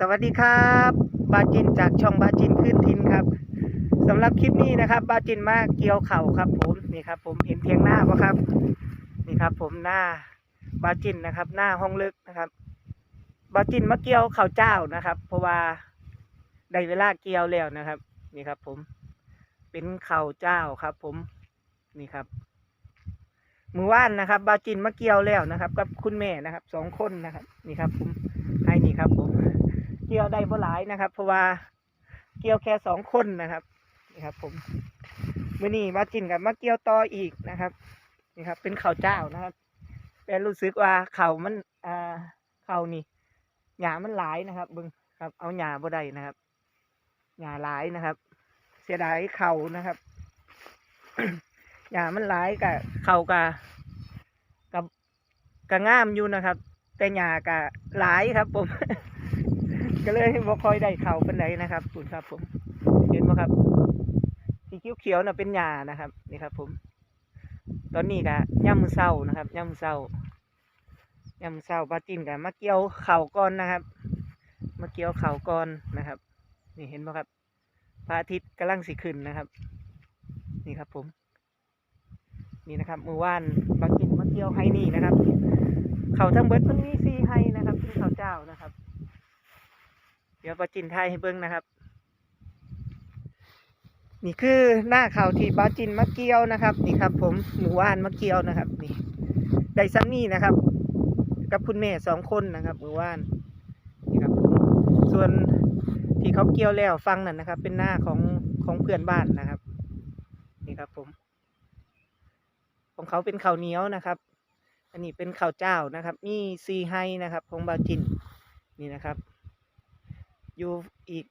สวัสดีครับ บาจินจากช่องบาจินขึ้นทินครับสำหรับคลิปนี้นะครับ บาจินมาเกี่ยวเข่าครับ ผมนี่ครับ ผมเห็นเทียงหน้าปะครับ นี่ครับ ผมหน้าบาจินนะครับ หน้าห้องลึกนะครับ บาจินมาเกี่ยวเข่าเจ้านะครับ เพราะว่าได้เวลาเกี่ยวแล้วนะครับ นี่ครับ ผมเป็นเข่าเจ้าครับ ผมนี่ครับมือว่านนะครับ บาจินมาเกี่ยวแล้วนะครับ กับคุณแม่นะครับสองคนนะครับ นี่ครับ ผมให้นี่ครับ ผม เกี่ยวได้บ่หลายนะครับ เพราะว่าเกี่ยวแค่สองคนนะครับนี่ครับ ผมมื่อนี้มาจินกับมาเกี่ยวต่ออีกนะครับนี่ครับ เป็นข้าวเจ้านะครับแต่รู้สึกว่าเข่ามันอ่าเข่านี่หญ้ามันหลายนะครับบึงครับ เอาหญ้าบ่ได้นะครับหญ้าหลายนะครับ เสียดายเข่านะครับหญ้ามันหลายกับเข่ากับกับกะง่ามอยู่นะครับ แต่หญ้ากับหลายครับ ผม ก็เลยบ่ค่อยได้เข่าเป็นไหนะครับคุณครับผมเห็นไหมครับสีเขียวๆน่ะเป็นหญ้านะครับนี่ครับ ผม ตอนนี้ก็ย่ำมือเศร้านะครับย่ำมือเศร้าย่ำมือเศร้าปลาจินกันมาเกี่ยวเข่าก่อนนะครับ มาเกี่ยวเข่าก่อนนะครับ นี่เห็นไหมครับพระอาทิตย์กำลังสิขึ้นนะครับ นี่ครับ ผม นี่นะครับมือว่านปลาจินมาเกี่ยวไฮนี่นะครับ เขาทั้งเบิดมันมีซีไฮนะครับเป็นเขาเจ้านะครับ เดี๋ยวปาจินไทยให้เบิ้งนะครับ นี่คือหน้าเขาที่ปาจินมะเกียวนะครับ นี่ครับ ผมหมู่ว่านมะเกียวนะครับ นี่ได้ซัมนี่นะครับ กับคุณแม่สองคนนะครับหมู่ว่านนี่ครับผมส่วนที่เขาเกี่ยวแล้วฟังนั่นนะครับ เป็นหน้าของของเพื่อนบ้านนะครับ นี่ครับผมของเขาเป็นข้าวเหนียวนะครับ อันนี้เป็นข้าวเจ้านะครับมีซีไฮนะครับ ของบาจิน นี่นะครับ อยู่อีก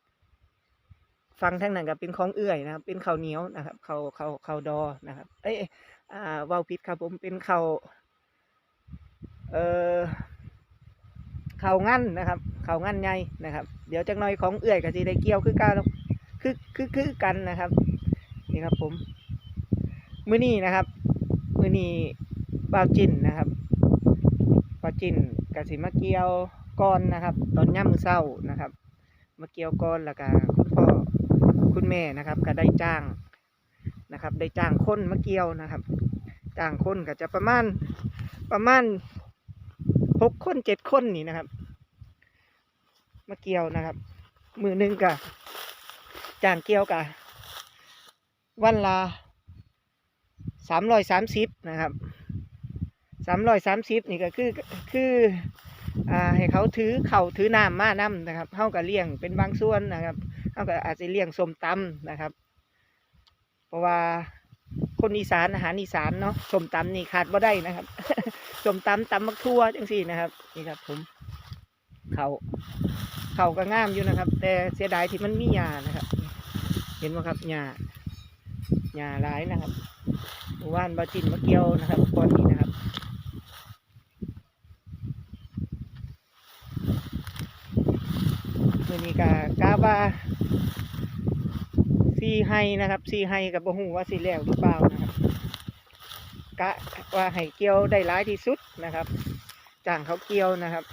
ฟังทั้งนั้นก็เป็นของเอื่อยนะครับ เป็นข้าวเหนียวนะครับข้าวข้าวข้าวดอนะครับ เอ้ยอ่าเวาวพิษครับผมเป็นข้าวเอ่อข้าวงั้นนะครับข้าวงั้นใหญ่นะครับ เดี๋ยวจักหน่อยของเอื่อยก็สิได้เกี่ยวคือกันคือคือคือกันนะครับนี่ครับผมมื้อนี้นะครับ มื้อนี้บ่าวจินนะครับบ่าวจินกสิมาเกี่ยวก่อนนะครับ ตอนย่ำมือเศร้านะครับ มาเกี่ยวก่อนแล้วก็คุณพ่อคุณแม่นะครับ ก็ได้จ้างนะครับ ได้จ้างคนมาเกี่ยวนะครับ จ้างคนก็จะประมาณประมาณหกคนเจ็ดคนนี่นะครับมาเกี่ยวนะครับ มือหนึ่งก็จ้างเกี่ยวกะวันละสามร้อยสามสิบนะครับสามร้อยสามสิบนี่ก็คือคือ ให้เขาถือเข่าถือน้ำมาน้ำนะครับเขาก็เลี้ยงเป็นบางส่วนนะครับเขาก็อาจจะเลี้ยงสมตำนะครับ เพราะว่าคนอีสานอาหารอีสานเนาะสมตำนี่ขาดบ่ได้นะครับสมตำตำมักทั่วจังสี่นะครับนี่ครับผมเขาเขาก็งามอยู่นะครับ แต่เสียดายที่มันมีหญ้านะครับ เห็นไหมครับหญ้าหญ้าหลายนะครับหมู่านบาจินมะเกียวนะครับก้อนนี้นะครับ มือนี้ก็กาว่าซีไฮนะครับซีไฮกับบ่ฮู้ว่าสิแล้วหรือเปล่านะครับกะว่าให้เกี่ยวได้หลายที่สุดนะครับจ้างเขาเกี่ยวนะครับ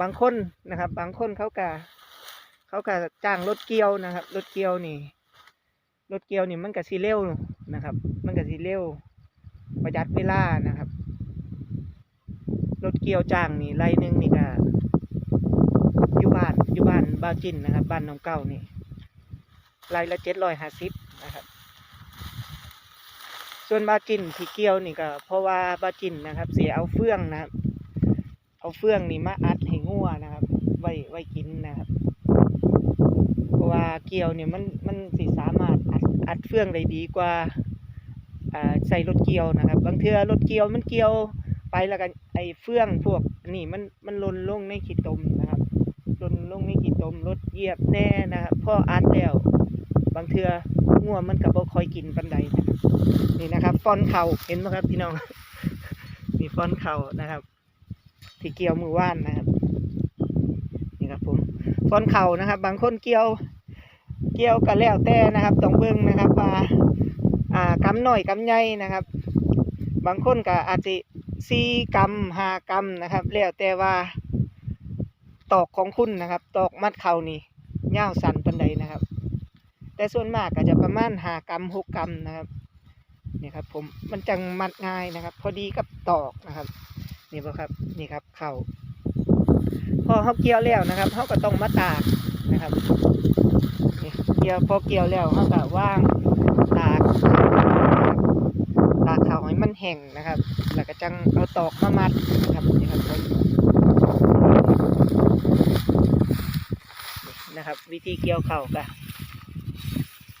บางคนนะครับ บางคนเขากะเขากะจ้างรถเกี่ยวนะครับรถเกี่ยวนี่รถเกี่ยวนี่มันก็สิเร็วนะครับ มันก็สิเร็วประหยัดเวลานะครับรถเกี่ยวจ้างนี่ไรหนึ่งนี่ก็ อยู่บ้านอยู่บ้านบ้าจินนะครับ บ้านน้องเก้านี่รายละเจ็ดร้อยห้าสิบนะครับ ส่วนบาจินที่เกี่ยวนี่ก็ เพราะว่าบาจินนะครับ เสียเอาเฟื่องนะครับ เอาเฟื่องนี่มาอัดให้งัวนะครับ ไว้ไว้กินนะครับ เพราะว่าเกี่ยวเนี่ยมันมันสิสามารถอัดอัดเฟื่องได้ดีกว่าอ่าใส่รถเกี่ยวนะครับ บางเทือรถเกี่ยวมันเกี่ยวไปแล้วกันไอ้เฟื่องพวกนี่มันมันลนลงในขี้ตมนะครับ ลนลงนี่กี่ตมรถเหยียบแน่นะครับพ่ออัดแล้ว บางเทือง่วมันกับบ่คอยกินปันใดนี่นะครับฟอนเข่าเห็นไหมครับพี่น้อง มีฟอนเข่านะครับที่เกี่ยวมือว่านนะครับนี่ครับผมฟอนเข่านะครับ บางคนเกี่ยว เกี่ยวกันแล้วแต่นะครับต้องเบิ่งนะครับว่าอ่ากำหน่อยกำใหญ่นะครับ บางคนก็อาจจะสี่กำห้ากำนะครับ แล้วแต่ว่า ตอกของคุณนะครับ ตอกมัดเข่านี่ยาวสันปันใดนะครับ แต่ส่วนมากก็จะประมาณหากรัมหกกรัมนะครับนี่ครับผมมันจังมัดง่ายนะครับ พอดีกับตอกนะครับนี่บ่ครับนี่ครับเข่าพอเขาเกี่ยวแล้วนะครับเขาก็ต้องมาตากนะครับนี่เกี่ยวพอเกี่ยวแล้วเขาก็ว่างตากตากเข่าให้มันแห้งนะครับ แล้วก็จังเอาตอกมามัดนะครับนี่ครับผม นะครับ วิธีเกี่ยวเข่าก็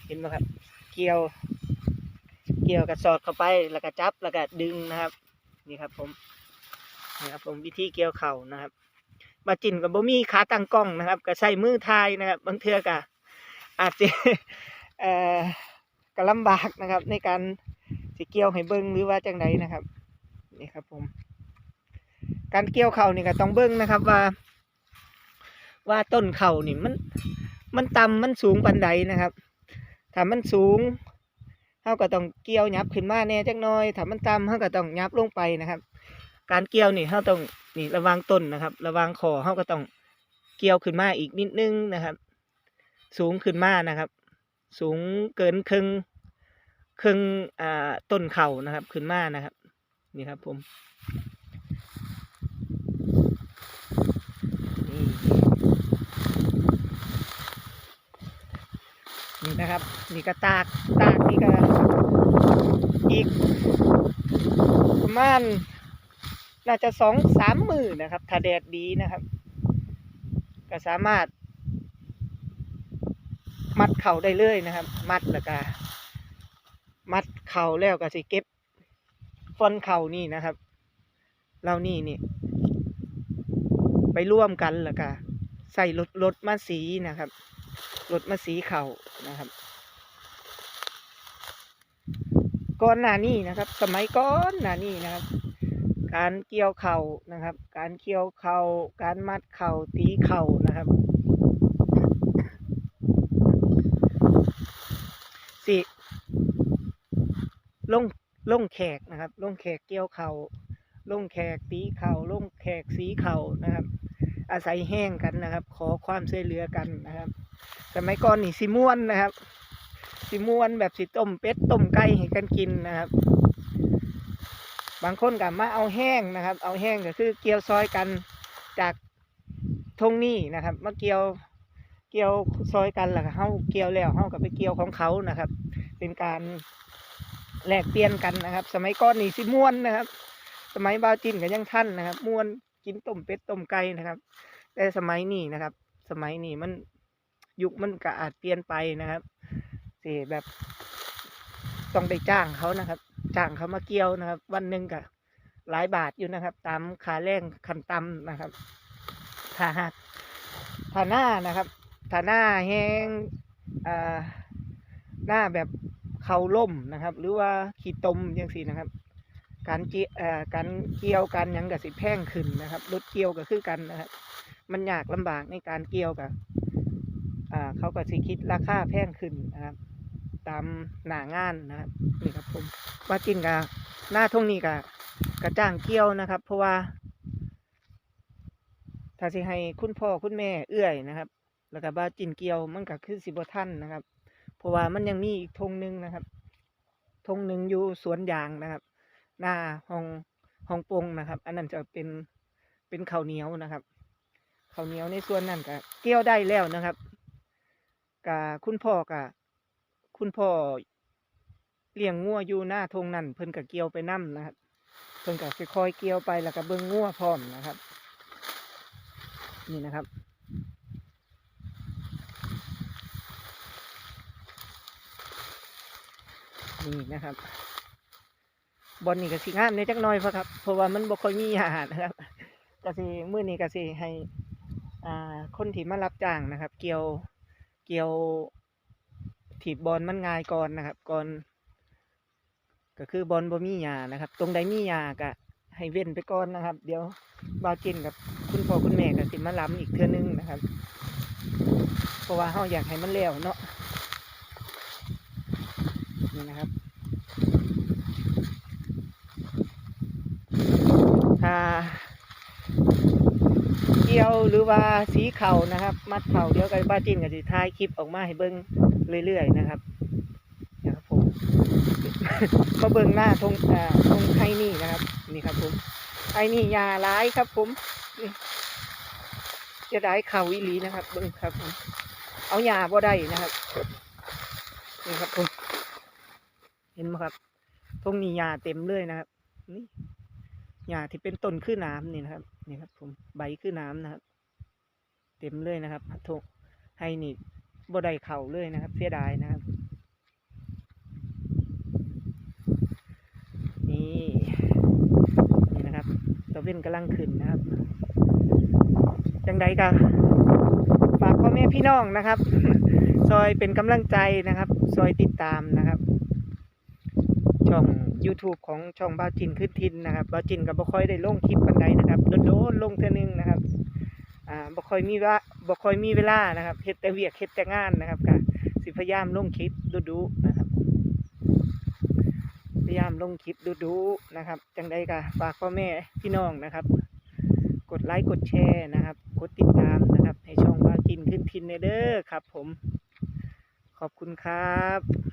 เห็นไหมครับ เกี่ยว เกี่ยวกับสอดเข้าไปแล้วก็จับแล้วก็ดึงนะครับนี่ครับผมนี่ครับผมวิธีเกี่ยวเข่านะครับมาจินกับบ่มีขาตั้งกล้องนะครับก็ใส่มือทายนะครับบางเทือก็อาจจะเอ่อก็ลำบากนะครับ ในการสิเกี่ยวให้เบิ้งหรือว่าจังไดนะครับนี่ครับผม การเกี่ยวเข่านี่ก็ต้องเบิ้งนะครับว่า ว่าต้นเข่านี่มัน มันต่ำมันสูงปันใดนะครับถ้ามันสูงเขาก็ต้องเกี่ยวยับขึ้นมาแน่จักหน่อยถ้ามันต่ำเขาก็ต้องยับลงไปนะครับ การเกี่ยวนี่เขาต้องนี่ระวังต้นนะครับ ระวังคอเขาก็ต้องเกี่ยวขึ้นมาอีกนิดนึงนะครับ สูงขึ้นมานะครับ สูงเกินครึ่งครึ่งอ่าต้นเข่านะครับ ขึ้นมานะครับ นี่ครับผม นี่นะครับนี่ก็ตากตากนี่ก็อีกประมาณน่าจะสองสามมือนะครับ ถ้าแดดดีนะครับ ก็สามารถ มัดเข่าได้เลยนะครับ มัดแล้วก็มัดเข่าแล้วก็สิเก็บฟอนเข่านี่นะครับเรานี่นี่ไปร่วมกันแล้วก็ใส่รถรถมาสีนะครับ รถมาสีเข่านะครับ ก่อนหน้านี้นะครับ สมัยก่อนหน้านี้นะครับ การเกี่ยวเข่านะครับ การเกี่ยวเข่าการมัดเข่าตีเข่านะครับสิลงลงแขกนะครับลงแขกเกี่ยวเข่าลงแขกตีเข่าลงแขกสีเข่านะครับ อาศัยแห้งกันนะครับ ขอความช่วยเหลือกันนะครับ สมัยก่อนนี่สิม่วนนะครับสิม่วนแบบสิต้มเป็ดต้มไก่ให้กันกินนะครับ บางคนกับมาเอาแห้งนะครับ เอาแห้งก็คือเกี่ยวซอยกันจากทงนี้นะครับมาเกี่ยวเกี่ยวซอยกันแล้วก็เฮาเกี่ยวแล้วเฮาก็ไปเกี่ยวของเขานะครับ เป็นการแลกเปลี่ยนกันนะครับ สมัยก่อนนี่สิม่วนนะครับ สมัยบาจินก็ยังท่านนะครับม่วนกินต้มเป็ดต้มไก่นะครับ แต่สมัยนี้นะครับ สมัยนี้มัน ยุคมันก็อาจเปลี่ยนไปนะครับสิแบบต้องไปจ้างเขานะครับ จ้างเขามาเกี่ยวนะครับ วันหนึ่งก็หลายบาทอยู่นะครับ ตามค่าแรงขันต่ำนะครับถ้าหากถ้าหน้านะครับถ้าหน้าแห้งอ่าหน้าแบบเขาล่มนะครับ หรือว่าขี้ตมอย่างสี่นะครับ การเกี่ยเอ่อการเกี่ยวกันยังกับสิแพงขึ้นนะครับรถเกี่ยวก็คือกันนะครับ มันยากลำบากในการเกี่ยวกับ อ่าเขาก็สิคิดราคาแพงขึ้นนะครับ ตามหนางานนะครับนี่ครับผมว่าจินกับหน้าทุ่งนี้กับกระจ้างเกี่ยวนะครับ เพราะว่า ถ้าสิให้คุณพ่อคุณแม่เอื้อยนะครับ แล้วก็บาจินเกี่ยวมันก็คือสิบท่านนะครับ เพราะว่ามันยังมีอีกธงหนึ่งนะครับธงหนึ่งอยู่สวนยางนะครับ หน้าห้องห้องปงนะครับ อันนั้นจะเป็นเป็นข้าวเหนียวนะครับข้าวเหนียวในส่วนนั้นก็เกี่ยวได้แล้วนะครับ กับคุณพ่อกับคุณพ่อเลี้ยงงัวอยู่หน้าทงนั่นเพิ่นกับเกี่ยวไปนํนะครับ เพิ่นกับคอยเกี่ยวไปแล้วก็เบิ่งงัวพร้อมนะครับ นี่นะครับนี่นะครับบอลนี่ก็สิงามในจักหน่อยเพะครับ เพราะว่ามันบ่ค่อยมีอาหารนะครับก็สิมื้อนี้ก็สิให้อ่าคนที่มารับจ้างนะครับ เกี่ยว เกี่ยวถีบบอลมันง่ายก่อนนะครับ ก่อน ก็คือบอลบ่มีหญ้านะครับ ตรงใดมีหญ้าก็ให้เว้นไปก่อนนะครับ เดี๋ยวบาจินกับคุณพ่อคุณแม่ก็สิมาล้ำอีกเทื่อนึงนะครับ เพราะว่าเฮาอยากให้มันแล้วเนาะนี่นะครับ ถ้า กี่ยวหรือว่าสีเข่านะครับ มัดเข่าเดี๋ยวกันบ้าจิ้นก็สิถ่ายคลิปออกมาให้เบิ่งเรื่อยๆนะครับนะครับผมมาเบิ่งหน้าทงอ่าทงไทนี่นะครับนี่ครับผมไอ้นี่ยาร้ายครับผมจะได้เข่าวิลีนะครับ เบิ่งครับผมเอายาบ่ได้นะครับนี่ครับผมเห็นไหมครับทงนี้ยาเต็มเลยนะครับนี่ยาที่เป็นต้นคือน้ำนี่นะครับ นี่ครับผมใบคือน้ำนะครับ เต็มเลยนะครับทงให้นี่บ่ได้เข่าเลยนะครับ เสียดายนะครับ นี่นี่นะครับตะเว้นกำลังขึ้นนะครับจังใดก็ฝากพ่อแม่พี่น้องนะครับ ซอยเป็นกำลังใจนะครับ ซอยติดตามนะครับ ช่อง YouTube ของช่องบ้าจินขึ้นทินนะครับบ้าจินกับบ่ค่อยได้ลงคลิปปันใดนะครับโดนๆลงเท่อนึงนะครับอ่าบ่ค่อยมีว่าบ่ค่อยมีเวลานะครับเฮ็ดแต่เวียกเฮ็ดแต่งานนะครับก็สิพยายามลงคลิปดูๆนะครับ พยายามลงคลิปดูๆนะครับจังใดก็ฝากพ่อแม่พี่น้องนะครับ กดไลค์กดแชร์นะครับ กดติดตามนะครับ ให้ช่องบ้าจินขึ้นทินเด้อครับ ผม ขอบคุณครับ